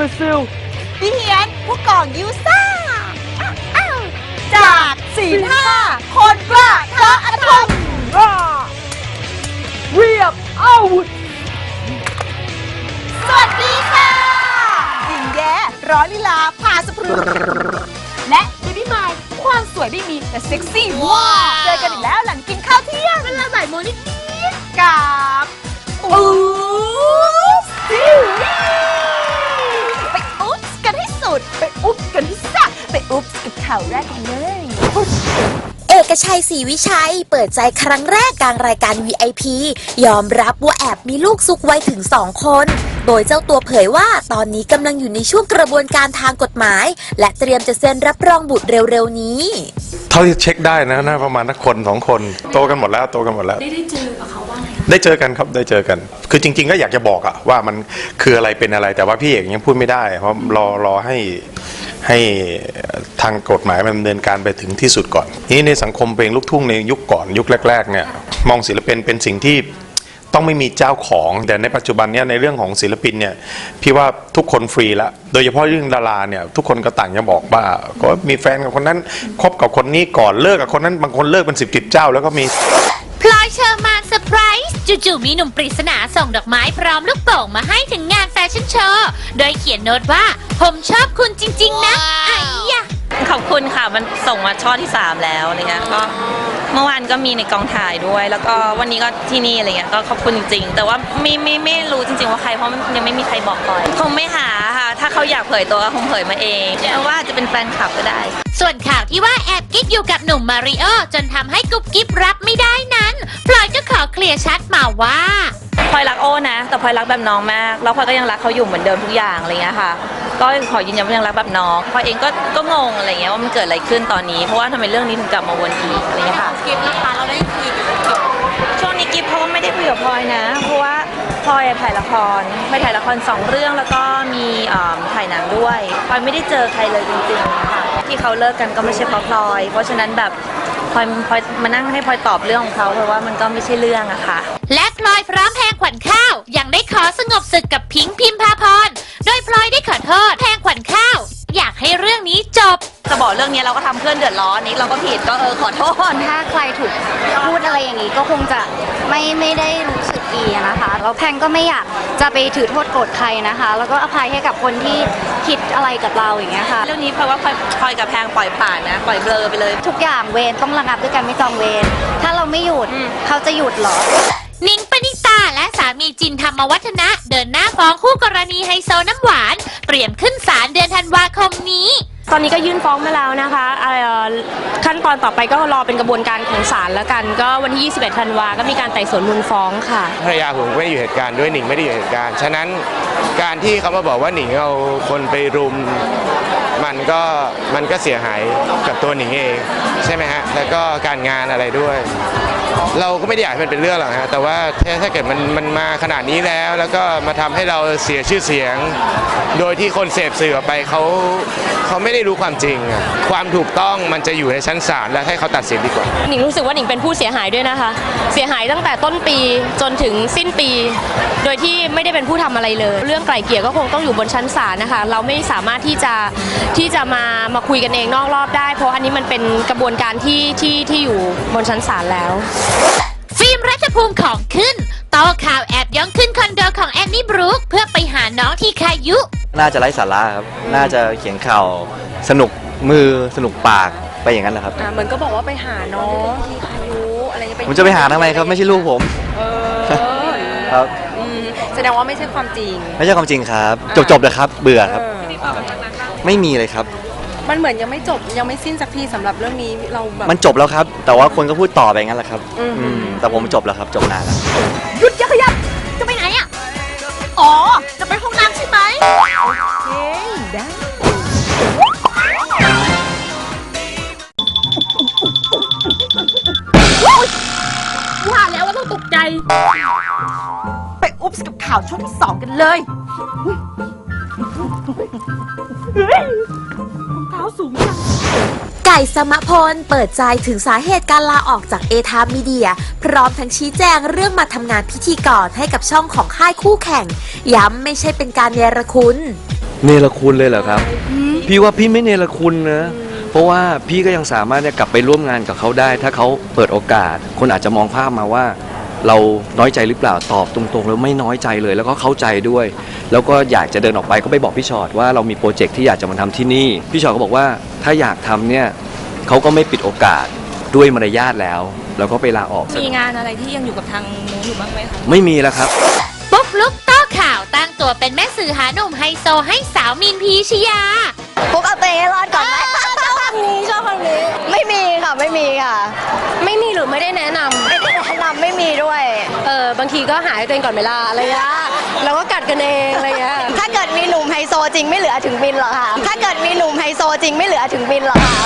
น่วยซิลพี่เฮียนผู้กองยูซ่าอ้าวอ้าวจากสี่ห้าคนกล้าท้าอาธรรมเรียบอาวุธสวัสดีค่ะหญิงแย้ร้อยลีลาพาสะพรึงและเบบี้มายความสวยไม่มีแต่เซ็กซี่ว้าเจอกันอีกแล้วหลังกินข้าวเที่ยงเวลาบ่ายโมงนิดๆกับอุ๊ ข่าวแรกกันเลยเอกชัยศรีวิชัย เปิดใจครั้งแรกกลางรายการ VIP ยอมรับว่าแอบมีลูกซุกไว้ถึงสองคน โดยเจ้าตัวเผยว่าตอนนี้กำลังอยู่ในช่วงกระบวนการทางกฎหมาย และเตรียมจะเซ็นรับรองบุตรเร็วๆนี้ เท่าที่เช็คได้นะน่าประมาณนักคนสองคนโตกันหมดแล้วโตกันหมดแล้ว ได้ได้เจอกับเขาบ้างได้เจอกันครับได้เจอกัน คือจริง ๆ ก็อยากจะบอกอะว่ามันคืออะไรเป็นอะไรแต่ว่าพี่เอกยังพูดไม่ได้ เพราะรอรอให้ ให้ทางกฎหมายมันดำเนินการไปถึงที่สุดก่อน นี่ในสังคมเพลงลูกทุ่งในยุคก่อนยุคแรกๆเนี่ยมองศิลปินเป็นสิ่งที่ต้องไม่มีเจ้าของแต่ในปัจจุบันเนี่ยในเรื่องของศิลปินเนี่ยพี่ว่าทุกคนฟรีละโดยเฉพาะเรื่องดาราเนี่ยทุกคนก็ต่างจะบอกว่าก็มีแฟนกับคนนั้นคบกับคนนี้ก่อนเลิกกับคนนั้นบางคนเลิกเป็นสิบสิบเจ้าแล้วก็มี จู่ๆมีหนุ่มปริศนาส่งดอกไม้พร้อมลูกโป่งมาให้ถึงงานแฟชั่นโชว์ โดยเขียนโน้ตว่า ผมชอบคุณจริง ๆ นะไอ้ยะ ขอบคุณค่ะ มันส่งมาช่อที่ 3 แล้วอะไรเงี้ยก็เมื่อวานก็มีในกองถ่ายด้วย แล้วก็วันนี้ก็ที่นี่อะไรเงี้ยก็ขอบคุณจริงๆแต่ว่าไม่ไม่ไม่รู้จริง ๆ ว่าใครเพราะมันยังไม่มีใครบอกก่อนคงไม่หาค่ะ ถ้าเขาอยากเผยตัวก็คงเผยมาเองเพราะว่าอาจจะเป็นแฟนคลับก็ได้ ส่วนข่าวที่ว่าแอบกิ๊กอยู่กับหนุ่มมาริโอจนทำให้กุ๊บกิ๊บรับไม่ได้นั้นพลอยก็ขอเค ลียร์ชัดมาว่า พลอยรักโอ้นะ แต่พลอยรักแบบน้องมาก แล้วพลอยก็ยังรักเขาอยู่เหมือนเดิมทุกอย่างอะไรเงี้ยค่ะ ก็ขอยืนยันว่ายังรักแบบน้องพลอยเองก็ก็งงอะไรเงี้ยว่ามันเกิดอะไรขึ้นตอนนี้ เพราะว่าทำไมเรื่องนี้ถึงกลับมาวนอีกอะไรเงี้ยค่ะกิฟนะคะเราได้คุยกับกิฟช่วงนี้กิฟเขาก็ไม่ได้คุยกับพลอยนะ เพราะว่าพลอยถ่ายละครไปถ่ายละครสองเรื่องแล้วก็มีเอิ่มถ่ายหนังด้วยพลอยไม่ได้เจอใครเลยจริงๆค่ะที่เขาเลิกกันก็ไม่ใช่เพราะพลอย เพราะฉะนั้นแบบ พลอยพลอยมานั่งให้พลอยตอบเรื่องของเขาเพราะว่ามันก็ไม่ใช่เรื่องอะค่ะ และพลอยพร้อมแพงขวัญข้าวยังได้ขอสงบศึกกับพิงค์พิมพาพรโดยพลอยได้ขอโทษแพงขวัญข้าว อยากให้เรื่องนี้จบ จะบอกเรื่องนี้เราก็ทำเพื่อนเดือดร้อนนี้เราก็ผิดก็เออขอโทษ ถ้าใครถูกพูดอะไรอย่างนี้ก็คงจะไม่ไม่ได้รู้สึกดีอะนะคะแล้วแพงก็ไม่อยากจะไปถือโทษโกรธใครนะคะ แล้วก็อภัยให้กับคนที่ คิดอะไรกับเราอย่างเงี้ยค่ะ เรื่องนี้พลอยว่าพลอยพลอยกับแพงปล่อยผ่านนะ ปล่อยเบลอไปเลย ทุกอย่างเวรต้องระงับด้วยกันไม่จองเวรถ้าเราไม่หยุดอืม เขาจะหยุดเหรอ นิงปณิตาและสามีจินธรรมวัฒนะ เดินหน้าฟ้องคู่กรณีไฮโซน้ำหวาน เตรียมขึ้นศาลเดือนธันวาคมนี้ ตอนนี้ก็ยื่นฟ้องมาแล้วนะคะอ่อขั้นตอนต่อไปก็รอเป็นกระบวนการของศาลแล้วกัน ก็วันที่ 21 ธันวาก็มีการไต่สวนมูลฟ้องค่ะ ภรรยาผมไม่ได้อยู่เหตุการณ์ด้วยหนิงไม่ได้อยู่เหตุการณ์ ฉะนั้นการที่เขามาบอกว่าหนิงเอาคนไปรุม มันก็มันก็เสียหายกับตัวหนิงเอง ใช่ไหมฮะ แล้วก็การงานอะไรด้วย เราก็ไม่ได้อยากให้มันเป็นเรื่องหรอกฮะแต่ว่าถ้าถ้าเกิดมันมันมาขนาดนี้แล้ว แล้วก็มาทำให้เราเสียชื่อเสียง โดยที่คนเสพสื่อออกไปเขาเขาไม่ได้รู้ความจริงอะความถูกต้องมันจะอยู่ในชั้นศาลและให้เขาตัดสินดีกว่า หนิงรู้สึกว่าหนิงเป็นผู้เสียหายด้วยนะคะ เสียหายตั้งแต่ต้นปีจนถึงสิ้นปี โดยที่ไม่ได้เป็นผู้ทำอะไรเลย เรื่องไกล่เกลี่ยก็คงต้องอยู่บนชั้นศาลนะคะ เราไม่สามารถที่จะที่จะมามาคุยกันเองนอกรอบได้ เพราะอันนี้มันเป็นกระบวนการที่ที่ที่อยู่บนชั้นศาลแล้วฟิล์มรัฐภูมิของขึ้นต่อข่าวแอบย่องขึ้นคอนโดของแอนนี่บรูคเพื่อไปหาน้องที่คายุ น่าจะไร้สาระครับ น่าจะเขียนข่าวสนุกมือสนุกปากไปอย่างนั้นแหละครับเหมือนก็บอกว่าไปหาน้องที่คายุอะไรผมจะไปหาทำไมครับ ไม่ใช่ลูกผมครับแสดงว่าไม่ใช่ความจริง ไม่ใช่ความจริงครับ จบจบเลยครับ เบื่อครับ ไม่มีเลยครับ มันเหมือนยังไม่จบยังไม่สิ้นสักทีสำหรับเรื่องนี้เราแบบ มันจบแล้วครับ แต่ว่าคนก็พูดต่อไปงั้นแหละครับอืมแต่ผมจบแล้วครับ จบนานแล้ว หยุดอย่าขยับ จะไปไหนอะ อ๋อ จะไปห้องน้ำใช่ไหมโอเคได้ ว่าแล้วว่าต้องตกใจ ไปอุ๊บส์กับข่าวช่วงที่สองกันเลย เท้าสูงจังไก่สมพลเปิดใจถึงสาเหตุการลาออกจากเอทามมีเดีย พร้อมทั้งชี้แจงเรื่องมาทำงานพิธีกรให้กับช่องของค่ายคู่แข่ง ย้ำไม่ใช่เป็นการเนรคุณเนรคุณเลยเหรอครับ พี่ว่าพี่ไม่เนรคุณนะ เพราะว่าพี่ก็ยังสามารถเนี่ยกลับไปร่วมงานกับเขาได้ ถ้าเขาเปิดโอกาส คนอาจจะมองภาพมาว่า เราน้อยใจหรือเปล่าตอบตรงๆแล้วไม่น้อยใจเลย แล้วก็เข้าใจด้วย แล้วก็อยากจะเดินออกไปก็ไปบอกพี่ชอดว่าเรามีโปรเจกต์ที่อยากจะมาทำที่นี่ พี่ชอดก็บอกว่าถ้าอยากทำเนี่ยเขาก็ไม่ปิดโอกาสด้วยมารยาทแล้ว แล้วก็ไปลาออกมีงานอะไรที่ยังอยู่กับทางนู้นอยู่บ้างไหมคะ ไม่มีแล้วครับ ปุ๊กลุกโต้ข่าวตั้งตัวเป็นแม่สื่อหาหนุ่มไฮโซให้สาวมินพีชยาปุ๊กเอาตัวเองให้รอดก่อนไหมชอบคนนี้ชอบคนนี้ ไม่มีค่ะ ไม่มีค่ะ ไม่มีหรือไม่ได้แนะนำ ไม่ได้แนะนำไม่มีด้วย เออบางทีก็หาให้ตัวเองก่อนเวลาอะไรเงี้ยเราก็กัดกันเองอะไรเงี้ยถ้าเกิดมีหนุ่มไฮโซจริงไม่เหลือถึงบินหรอกค่ะถ้าเกิดมีหนุ่มไฮโซจริงไม่เหลือถึงบินหรอกค่ะ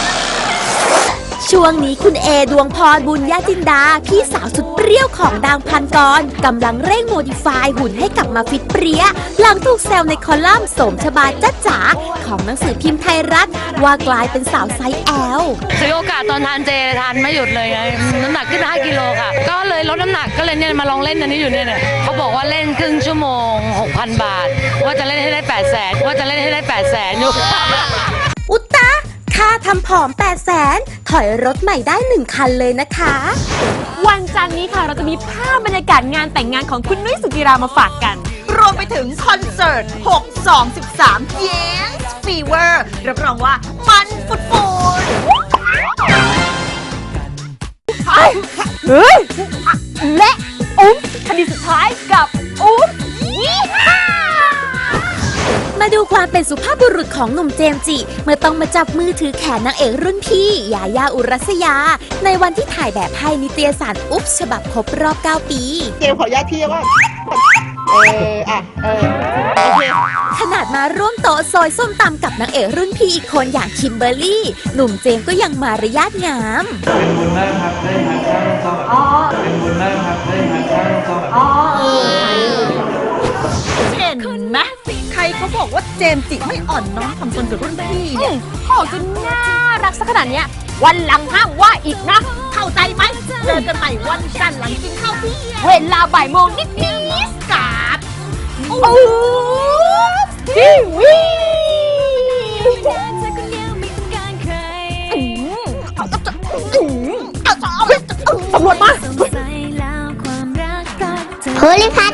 ช่วงนี้คุณเอดวงพรบุญญาจินดา พี่สาวสุดเปรี้ยวของดังพันกรกำลังเร่งโมดิฟายหุ่นให้กลับมาฟิตเปรี้ย หลังถูกแซวในคอลัมน์สมชบาจ้าจ๋าของหนังสือพิมพ์ไทยรัฐ ว่ากลายเป็นสาวไซส์แอลถือโอกาสตอนทานเจทานไม่หยุดเลยไงน้ำหนักขึ้น5กิโลค่ะ ก็เลยลดน้ำหนักก็เลยเนี่ยมาลองเล่นอันนี้อยู่เนี่ยเขาบอกว่าเล่นครึ่งชั่วโมง 6,000 บาท ว่าจะเล่นให้ได้8แสนว่าจะเล่นให้ได้8แสนอยู่ ทำผอม8 0 0แสนถอยรถใหม่ได้ 1 คันเลยนะคะ วันจันทร์นี้ค่ะเราจะมีภาพบรรยากาศงานแต่งงานของคุณนุ้ยสุจิรามาฝากกัน รวมไปถึงคอนเสิร์ต 6 2 13 Yes Fever รับรองว่ามันฟุดฟูดเฮ้ย และอุ๊บคดีสุดท้ายกับอุ๊บยี่ห้า มาดูความเป็นสุภาพบุรุษของหนุ่มเจมส์จิ เมื่อต้องมาจับมือถือแขนนางเอกรุ่นพี่ยายาอุรัสยา ในวันที่ถ่ายแบบให้นิตยสารอุ๊บฉบับครบรอบ 9 ปี เจมส์ขออนุญาตพี่ว่าเอออะเออโอเคขนาดมาร่วมโต๊ะซอยส้มตำกับนางเอกรุ่นพี่อีกคนอย่างคิมเบอร์รี่ หนุ่มเจมส์ก็ยังมารยาทงามเห็นไหมใครเขาบอกว่าเจมส์จิไม่อ่อนน้อมถ่อมตนกับรุ่นพี่เนี่ยขอจนน่ารักสักขนาดเนี้ยวันหลังห้ามว่าอีกนะ เข้าใจไหมเจอกันใหม่วันจันทร์หลังกินข้าวเที่ยงเวลาบ่ายโมงนิดนิดๆกาดโอ้ทีวีตำรวจมาภูริพัฒน์